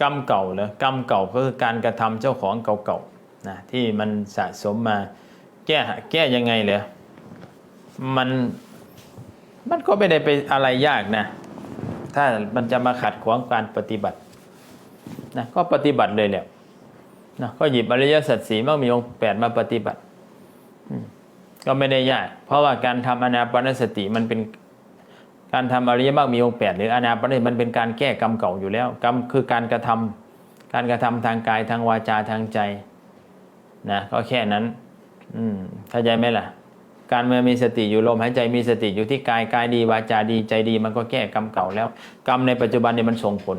กรรมเก่าเหรอกรรมเก่าก็คือการกระทำเจ้าของเก่าๆนะที่มันสะสมมาแก้แก้ยังไงเหรอมันมันก็ไม่ได้ไปอะไรยากนะ ถ้ามันจะมาขัดขวางการปฏิบัตินะก็ปฏิบัติเลยแหละนะก็หยิบอริยสัจสีมั่งมีองค์แปดมาปฏิบัติก็ไม่ได้ยาก เพราะว่าการทำอนาปนสติมันเป็น การทำอริยมรรคมีองค์แปดหรืออนาปานสติมันเป็นการแก้กรรมเก่าอยู่แล้วกรรมคือการกระทำการกระทำทางกายทางวาจาทางใจนะก็แค่นั้น อืมเข้าใจไหมล่ะ การเมื่อมีสติอยู่ลมหายใจมีสติอยู่ที่กายกายดีวาจาดีใจดีมันก็แก้กรรมเก่าแล้ว กรรมในปัจจุบันเนี่ยมันส่งผล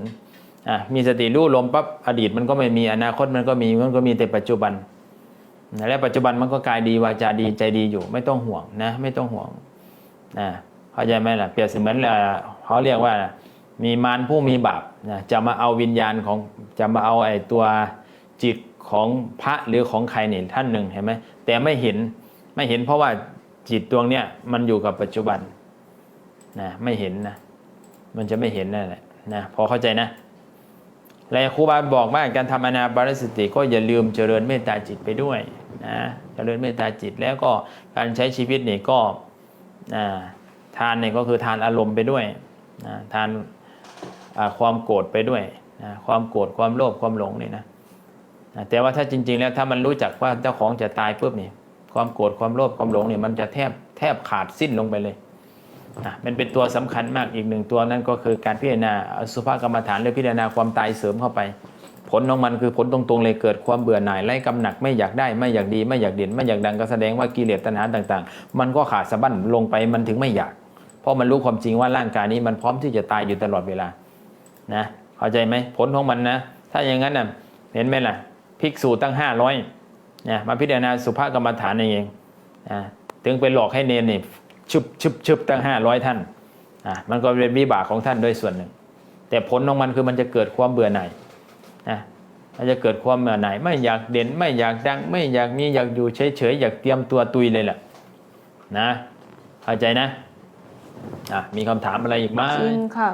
อะมีสติรู้ลมปั๊บอดีตมันก็ไม่มีอนาคตมันก็มีมันก็มีแต่ปัจจุบันและปัจจุบันมันก็กายดีวาจาดีใจดีอยู่ ไม่ต้องห่วงนะ ไม่ต้องห่วงนะ เข้าใจไหมล่ะเปรียบเสมือนเอ่อเขาเรียกว่า มีมารผู้มีบาปนะจะมาเอาวิญญาณของจะมาเอาไอ้ตัวจิตของพระหรือของใครเนี่ยท่านหนึ่งเห็นไหมแต่ไม่เห็นไม่เห็นเพราะว่าจิตดวงเนี้ยมันอยู่กับปัจจุบันนะไม่เห็นนะมันจะไม่เห็นนั่นแหละนะพอเข้าใจนะและครูบาบอกว่าการทำอนาปานสติก็อย่าลืมเจริญเมตตาจิตไปด้วยนะเจริญเมตตาจิตแล้วก็การใช้ชีวิตนี่ก็อ่า ทานเนี่ยก็คือทานอารมณ์ไปด้วยนะทานความโกรธไปด้วยนะความโกรธความโลภความหลงนี่นะนะแต่ว่าถ้าจริง ๆ แล้วถ้ามันรู้จักว่าเจ้าของจะตายปุ๊บนี่ความโกรธความโลภความหลงเนี่ยมันจะแทบแทบขาดสิ้นลงไปเลยนะมันเป็นตัวสำคัญมากอีกหนึ่งตัวนั่นก็คือการพิจารณาสุภกรรมฐานหรือพิจารณาความตายเสริมเข้าไป ผลของมันคือผลตรงๆเลยเกิดความเบื่อหน่ายไล่กำหนักไม่อยากได้ไม่อยากดี ไม่อยากเด่นไม่อยากดังก็แสดงว่ากิเลสตัณหาต่าง ๆ มันก็ขาดสะบั้นลงไปมันถึงไม่อยาก เพราะมันรู้ความจริงว่าร่างกายนี้มันพร้อมที่จะตายอยู่ตลอดเวลานะเข้าใจไหมผลของมันนะถ้าอย่างนั้นนะเห็นไหมล่ะภิกษุตั้งห้าร้อยนะมาพิจารณาสุภาพกรรมฐานเองนะถึงไปหลอกให้เนนนี่ชุบชุบชุบตั้งห้าร้อยท่านอะมันก็เป็นวิบากของท่านด้วยส่วนหนึ่ง แต่ผลของมันคือมันจะเกิดความเบื่อหน่ายนะมันจะเกิดความเบื่อหน่ายไม่อยากเด่นไม่อยากดัง ไม่อยากมีอยากอยู่เฉยๆอยากเตรียมตัวตุยเลยแหละนะเข้าใจนะ อะมีคำถามอะไรอีกไหม จริงค่ะ